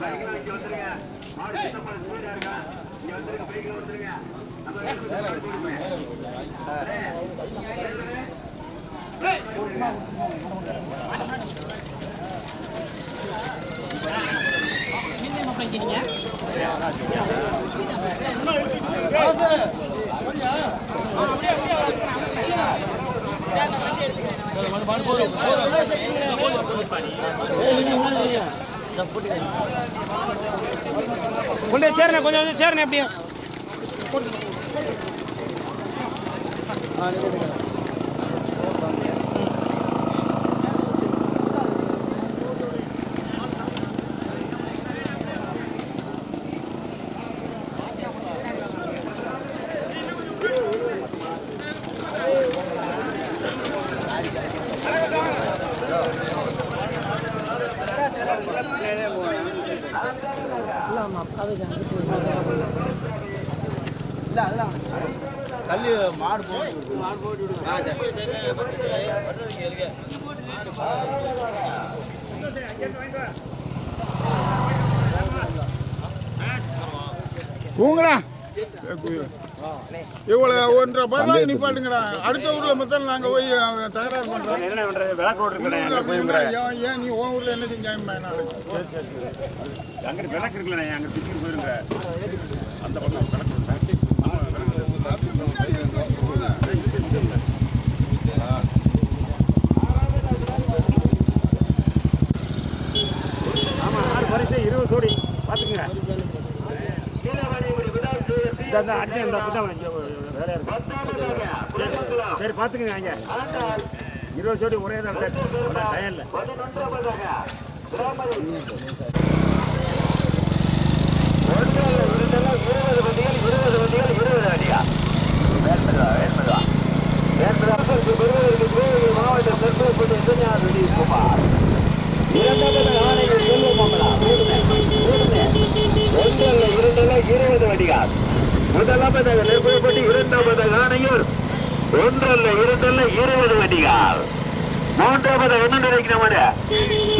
பைக்கெல்லாம் இங்கே வந்துருங்க மாடு சின்னப்பா சூரியா இருக்கா இங்கே வந்துருங்க பைக்கில் வந்துருங்க நம்ம போதும் போதும் போதும் கொண்டு சேருண்ணே கொஞ்சம் கொஞ்சம் சேருண்ணே அப்படியே. கல்லு மாடு போட்டு மாடு போட்டு தூங்குடா. இவ்வளோ ஒன்றரை பேர்லாம் நிப்பாட்டுங்கடா. அடுத்த ஊர்ல மொத்தம் நாங்க போய் தகராறு பண்றோம். என்ன பண்றது? விளக்கு ரோடு ஏன் ஏன் நீ உன் ஊர்ல என்ன செஞ்சாங்க அங்க விளக்கு இருக்குல்ல அங்க பிச்சுக்கு போயிருங்க. அந்த பக்கம் விளக்கு இருக்கு. ஆமா, விளக்கு இருக்கு. ஆமா ஆறு வரிசை இருபது சோடி பாத்துக்கங்க சரி இந்த அடிச்சு இந்த பக்கம் வேலையா இருக்கு சரி, சரி பாத்துக்கங்க இருபது சோடி ஒரே தான் டயம் இல்லை முதலாவதாக நெருப்பப்பட்டு இரண்டாவதாக ஆணையூர். ஒன்றல்ல இரண்டல்ல இருபது வண்டிகள் மூன்றாவது என்ன நினைக்கிறவன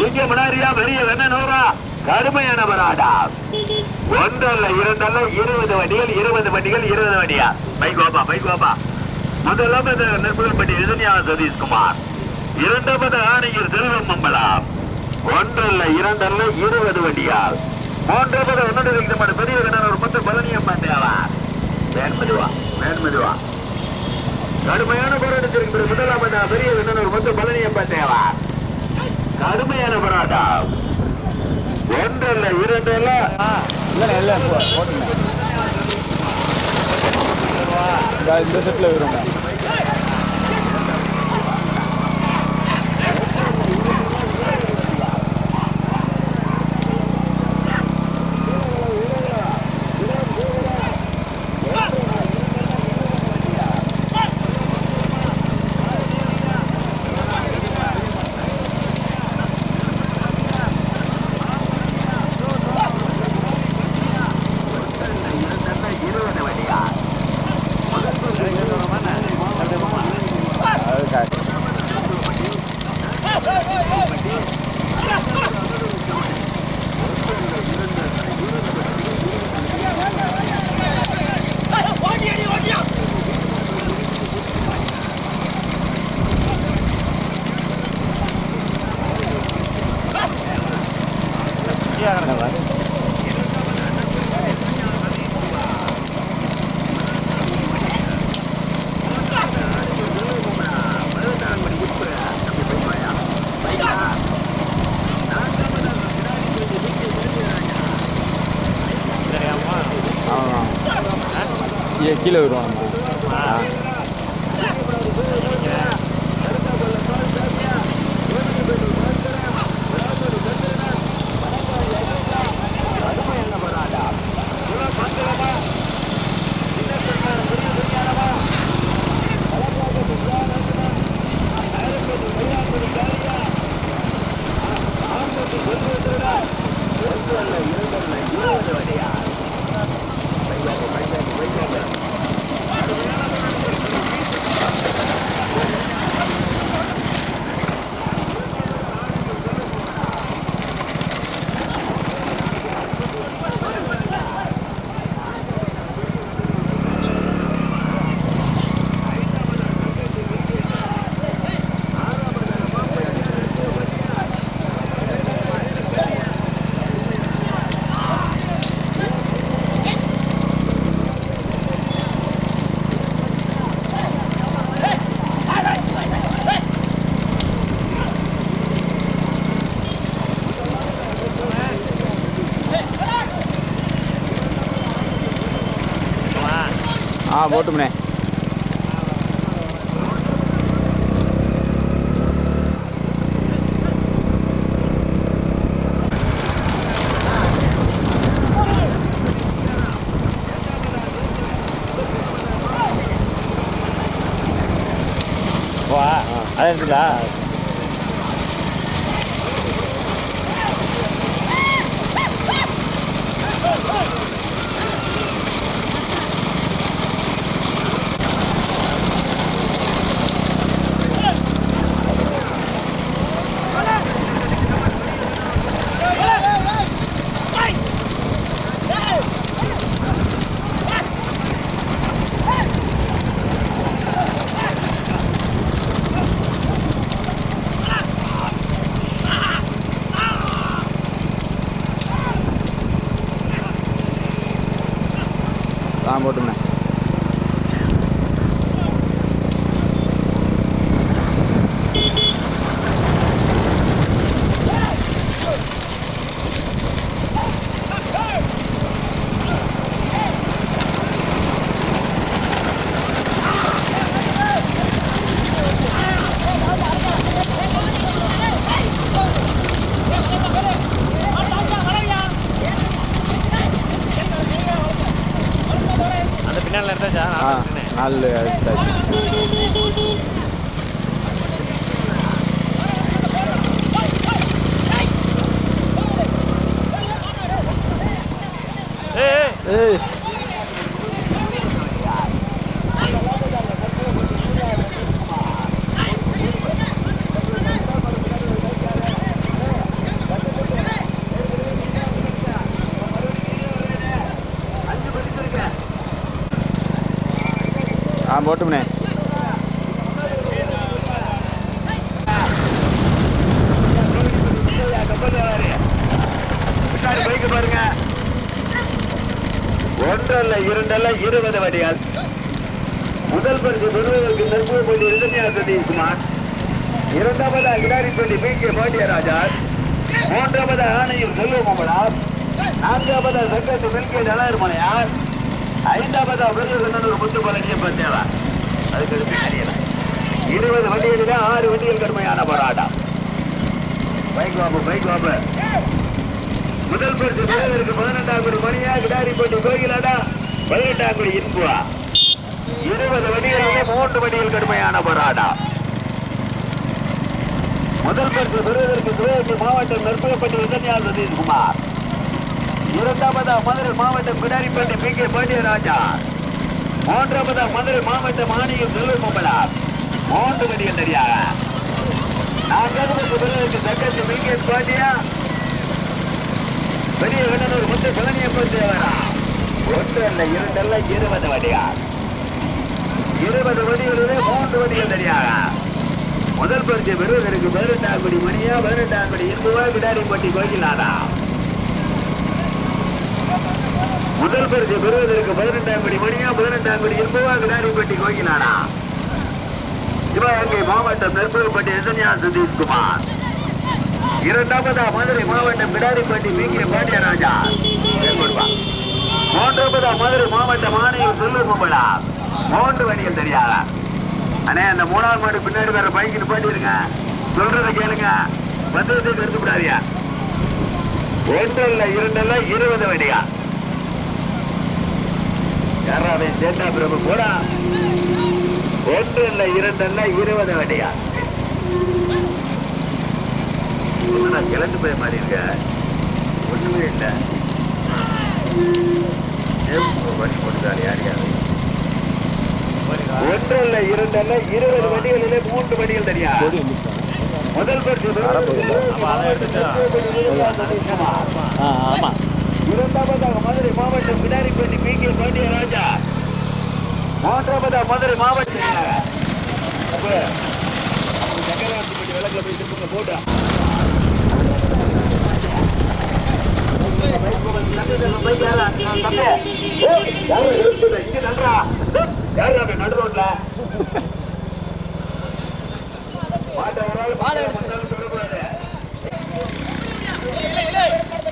இங்க முன்னாடியா பெரிய வெண்ணனூரா கடுமையான பராடா ஒன்றல்ல இரண்டல்ல இருபது வண்டிகள் இருபது வண்டிகள் இருபது வண்டியா பைகோபா பைகோபா பைக் வாப்பா முதலாவது நெருப்பப்பட்டி எதிரியா சதீஷ்குமார். இரண்டாவது ஆணையர் செல்வம் மம்பலம் ஒன்றல்ல இரண்டல்ல இருபது வண்டிகள் மூன்றாவது ஒன்று நினைக்கிறவன பெரிய ஒரு மொத்த வேன் தேவா வேண்மதுவா வேண்மதுவா கடுமையான போராட்டத்திற்கு பிறகு முதலாவது பெரிய விண்ணனர் வந்து பழனியப்ப தேவா கடுமையான போராட்டம். இல்லை இரண்டல்ல. இல்லை இல்லை இல்லை இந்த செட்டில் வருங்க கீழே வருவான் ஆ போட்டும்ண்ணே வா அது இருக்குதா ஆ போட்டும்ண்ணே பாருங்க ஒன்றல்ல இரண்டல்ல இருபது வடிகள் முதல் பரிசு பெறுவதற்கு தற்போது போட்டி சதீஷ்குமார் இரண்டாவது அகிலாரிப்பட்டி பி கே பாண்டியராஜா. மூன்றாவது ஆணையம் செல்வமங்களார் நான்காவது சக்கத்து மில்கே நலாயர்மலையார் ஐந்தாவது விருதுநல்லூர் முத்து பழனியப்பன் அதுக்கு அது பின்னாடி இருபது வண்டிகளில் ஆறு வண்டிகள் கடுமையான போராட்டம். பைக் வாப்பு பைக் வாப்பு முதல் பரிசு பெறுவதற்கு பதினெட்டாம் கோடி மணியா கிடாரிப்பட்டி கோயிலாடா பதினெட்டாம் கோடி இன்புவா. இருபது வண்டிகளிலே மூன்று வண்டிகள் கடுமையான போராட்டம். முதல் பரிசு பெறுவதற்கு சிவகங்கை மாவட்டம் நற்பகப்பட்டி விதன்யா சதீஷ்குமார். இரண்டாவதா மதுரை மாவட்டம் பிடாரிப்பட்டி பி கே பாண்டியராஜா. மூன்றாவது மதுரை மாவட்டம் மாணியம் செல்வமங்கலார் மூன்று மணிகள் தெரியாக நான்காவது பெறுவதற்கு தக்கத்து பி கே பாண்டியா. பெரிய விண்ணூர் முத்து பழனியப்பன் தேவரா. ஒன்று அல்ல இரண்டல்ல இருபது வடிகார் இருபது வடிகளிலே மூன்று வடிகள் தெரியாக முதல் பரிசு பெறுவதற்கு பதினெட்டாம் கோடி மணியா பதினெட்டாம் கோடி இருந்துவா விடாரி போட்டி கோயிலாதான் முதல் பரிசு பெறுவதற்கு பதினெட்டாம் படி மணியா பதினெட்டாம் படி இருபதுவா கிடாரிப்பட்டி கோயிலாடா சிவகங்கை மாவட்டம் நெற்புப்பட்டி எசன்யா சதீஷ்குமார். இரண்டாவதா மதுரை மாவட்டம் பிடாரிப்பட்டி பி கே பாண்டியராஜா மூன்றாவதா மதுரை மாவட்டம் ஆணையம் செல்லூர் மும்பலா மூன்று வண்டிகள் தெரியாத? அண்ணே அந்த மூணாவது மாடு பின்னாடி வேற பைக்கு நிப்பாட்டிருங்க. சொல்றத கேளுங்க. வந்ததை எடுத்து விடாதியா ஒன்று இல்லை இரண்டு இல்லை இருபது வண்டியா யாராவே சேட்டா பிரபு போடா. ஒன்று இல்ல இரண்டு இல்ல இருபது வண்டியா நான் கிளந்து போய் மாதிரி இருக்க? ஒண்ணுமே இல்லை. வண்டி போட்டுக்காரு யார் யாரு? ஒன்று அல்ல இரண்டு அல்ல இருபது வண்டிகளிலே மூன்று வண்டிகள் தனியா? முதல் பரிசு ஆ ஆமாம் இரண்டாவதாக மதுரை மாவட்டம் பிடாரிப்பட்டி பி கே பாண்டியராஜா. மூன்றாவதாக மதுரை மாவட்டம். அப்ப, அந்த சக்கரவர்த்திப்பட்டி விளக்குல போய் திருப்பங்க போட்டா. நடு ரோட்ல? மாட்ட ஒரு ஆள் சொல்லக்கூடாது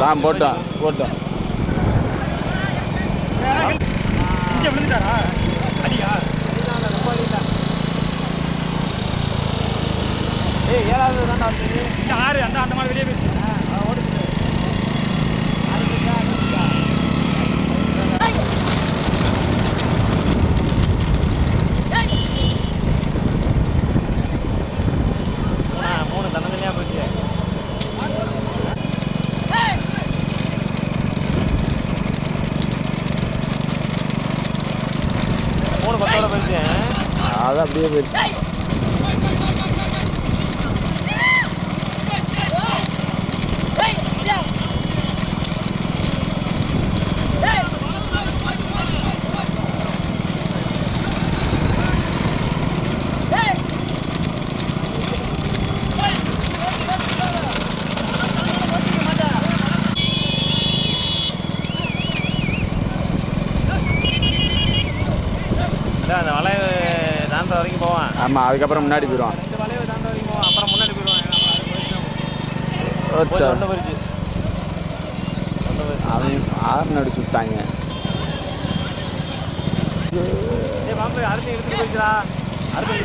ஆ போட்டோம். போட்டோம். விழுந்துட்டாரா? அடியா? ஏய் ஏழாவது தான்டா ஆறு அந்த அந்த மாதிரி வெளியே போயிடுச்சு அது அப்படியே போயிடுச்சு. அந்த வளைவு தாண்ட வரைக்கும் போவான். ஆமாம் அதுக்கப்புறம் முன்னாடி போயிடுவான் இந்த வளைவு தாண்ட வரைக்கும் போவான். அப்புறம் முன்னாடி போயிடுவான் அவன் ஆறுன்னு அடிச்சு விட்டாங்க. அடுத்து எடுத்துட்டு அடுத்து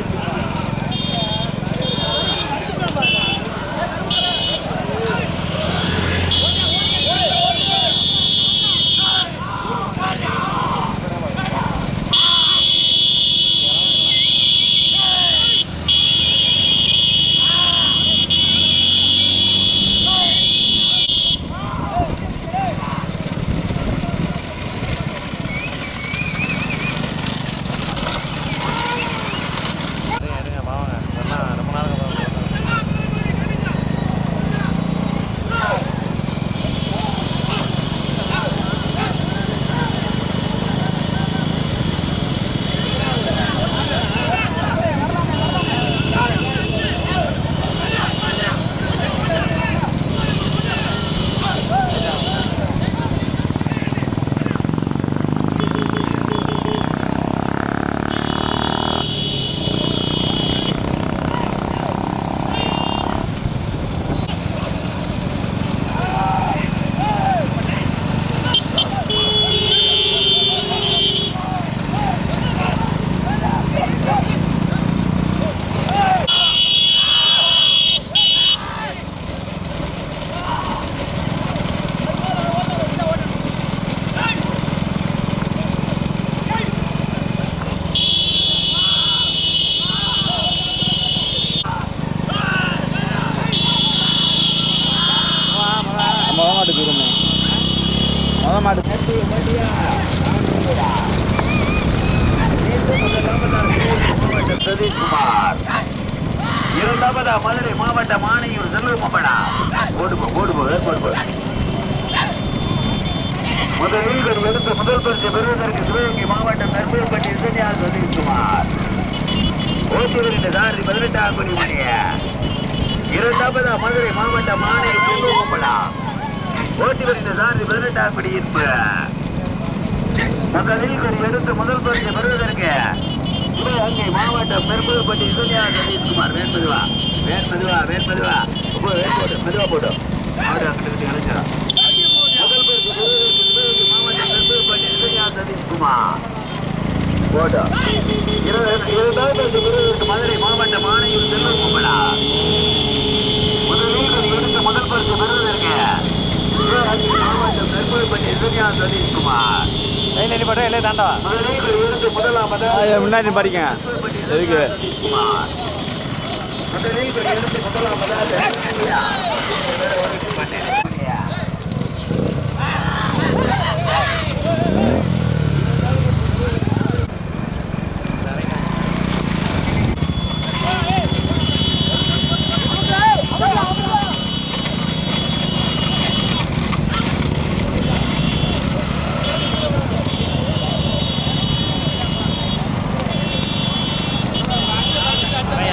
நெற்பயப்பட்டி இசையார் சதீஷ்குமார் ஓட்டுநர் இந்த தாரி பதினெட்டாம் கோடி மணிய இரண்டாவது மதுரை மாவட்ட மாநில கும்பலா ஓட்டி வருகிற சாரதி பதினெட்டாம் படி இருப்பு முதலில் ஒரு எடுத்து முதல் பரிசு பெறுவதற்கு சிவகங்கை மாவட்டம் பெரும்புப்பட்டி சுனியா சதீஷ்குமார் வேண்பதுவா வேண்பதுவா வேண்பதுவா ரொம்ப போட்டு மெதுவா போட்டு அவரு அங்கிட்டு அழைச்சா முதல் பரிசு பெறுவதற்கு சிவகங்கை மாவட்டம் பெரும்புப்பட்டி சுனியா சதீஷ்குமார். போட்டோ. பரிசு பெறுவதற்கு மதுரை மாவட்டம் ஆணையூர் செல்வம் கும்பலா. முதலில் எடுத்து முதல் பரிசு பெறுவதற்கு மாவட்டம் பெரும்புப்பட்டி சுனியா சதீஷ்குமார். நிப்பாட்டு இல்லை தாண்டா. முதலில் இருந்து முதலாவது ஆ, முன்னாடி படிங்க எதுக்கு குமார் முதலில் இருந்து முதலாவதாக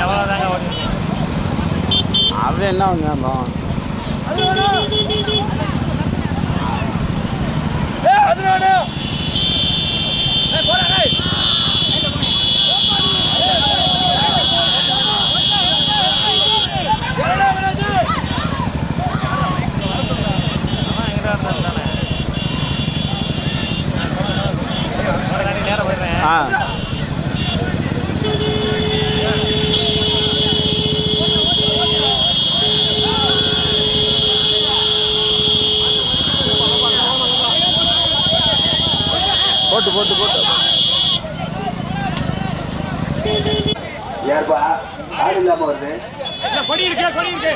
எவ்வளோ தாங்க ஓடுது அவன் என்ன வாங்க. ஆமாம் எங்கிட்ட வந்தது ஆ போட்டு போட்டு போட்டு ஏற்பா ஆடு இல்லாம வருது இல்லை கொடி இருக்கு கொடி இருக்கு